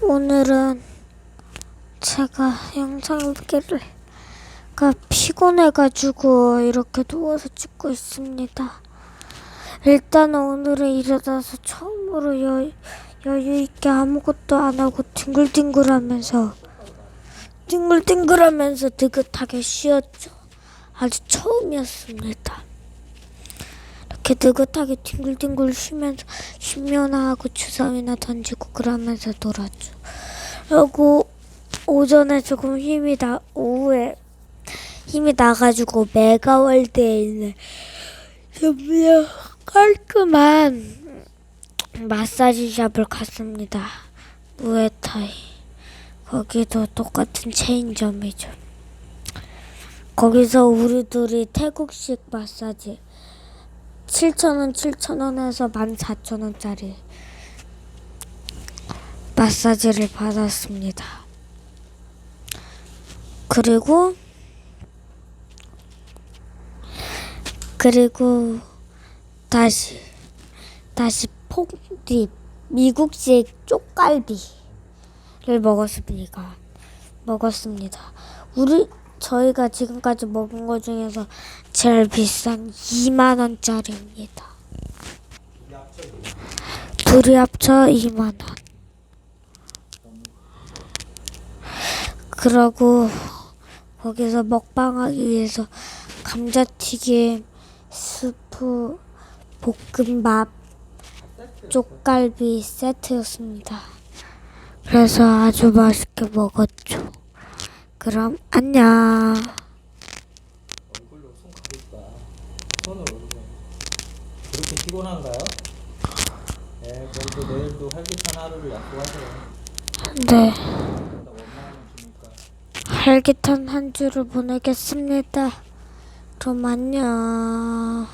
오늘은 제가 영상 읽기를 가 피곤해가지고 이렇게 누워서 찍고 있습니다. 일단 오늘은 일어나서 처음으로 여, 여유 있게 아무것도 안 하고 뒹굴뒹굴 하면서 뒹굴뒹굴 하면서 느긋하게 쉬었죠. 아주 처음이었습니다. 이렇게 느긋하게 뒹굴뒹굴 쉬면서 쉬면나 하고 주사위나 던지고 그러면서 놀았죠. 그리고 오전에 조금 힘이 나 오후에 힘이 나가지고 메가월드에 있는 정말 깔끔한 마사지 샵을 갔습니다. 무에타이 거기도 똑같은 체인점이죠. 거기서 우리들이 태국식 마사지 7,000원, 7,000원에서 14,000원짜리 마사지를 받았습니다. 그리고 그리고 다시 다시 폭립 미국식 쪽갈비를 먹었습니다. 먹었습니다. 우리 저희가 지금까지 먹은 것 중에서 제일 비싼 2만 원짜리입니다. 둘이 합쳐 2만 원. 그러고 거기서 먹방하기 위해서 감자튀김, 스프, 볶음밥, 쪽갈비 세트였습니다. 그래서 아주 맛있게 먹었죠. 그럼 안녕. 얼굴로 손 가릴까? 손을 얼굴로 그렇게 피곤한가요? 네, 그래도 내일도 활기찬 하루를 약속하세요. 네. 활기찬 한 주를 보내겠습니다. 그럼 안녕.